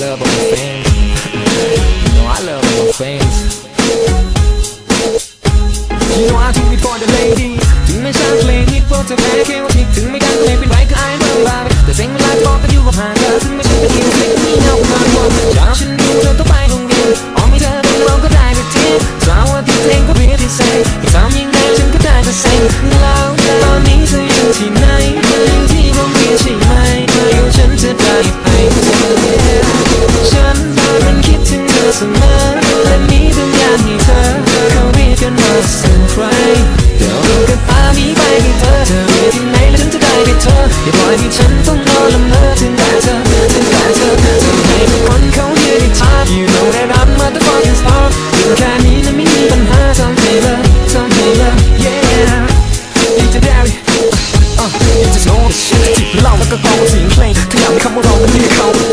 love all my fans. You know I love all my fans. You know I do it for the ladies ถึงไม่ใช่เพลงฮิตพวกเธอแพ้แค่ว่าผิดถึงไม่ดังเพลงเป็นไร เสมอและมีบางอย่างให้เธอเขาเรียกกันว่าเซอร์ไพรส์เดี๋ยวเราก็พานี้ไปให้เธอเธอเรียนที่ไหนแล้วฉันจะได้ไปเธออย่าปล่อยให้ฉันต้องนอนละเมอถึงแต่เธอถึงแต่เธอทำให้ทุกคนเขาเรียกที่ทา You know that I'm not the fucking star อยู่แค่นี้นั้นไม่มีปัญหาทำให้เลยทำให้เลย yeah It's a dairy อะ It's just know the shit จิบเล้าแล้วก็กองเสียงเพลงถ้าอยากมีคำว่าเรามันเรียกเขา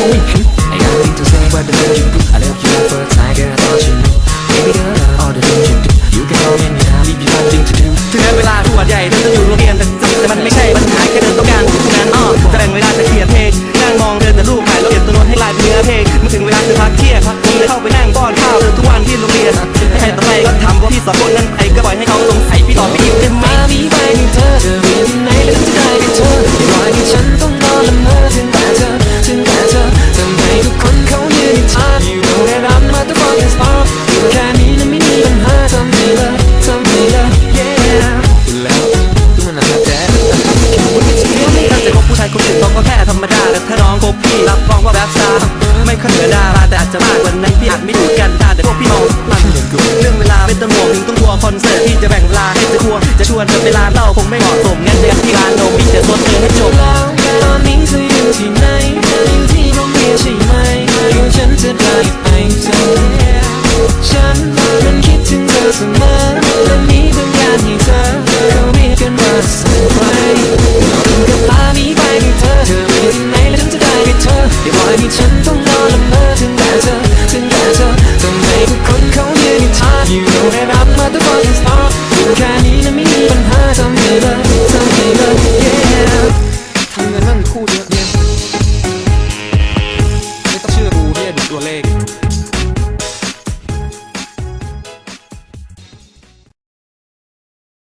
I got nothing to say but the love you do I love you at first sight girl I thought you knew Baby girl all the things you do You can call me now if you got nothing to do ถึงแม้เวลาทุกวันใหญ่เธอจะอยู่โรงเรียนแต่แต่มันไม่ใช่ปัญหาแค่เดินต้องการอยู่ที่นั้นอ้อจะแบ่งเวลาจะเขียนเพลงนั่งมองเดินแต่รูปถ่ายแล้วเขียนตัวโน้ตให้ลายเป็นเนื้อเพลงเมื่อถึงเวลาเธอพักเที่ยงผมเลยเข้าไปนั่งป้อนข้าวเธอทุกวันที่โรงเรียนให้ต่อไปก็ทำว่าพี่สอนคนนั้นาราแต่อาจจะมากกว่านั้นพี่อาจไม่ดูกันตาแต่พวกพี่มองมันเรื่องเวลาไม่ต้องห่วงถึงต้องกลัวคอนเสิร์ตที่จะแบ่งเวลาให้เธอควงจะชวนเธอไปร้านเหล้าคงไม่เหมาะสม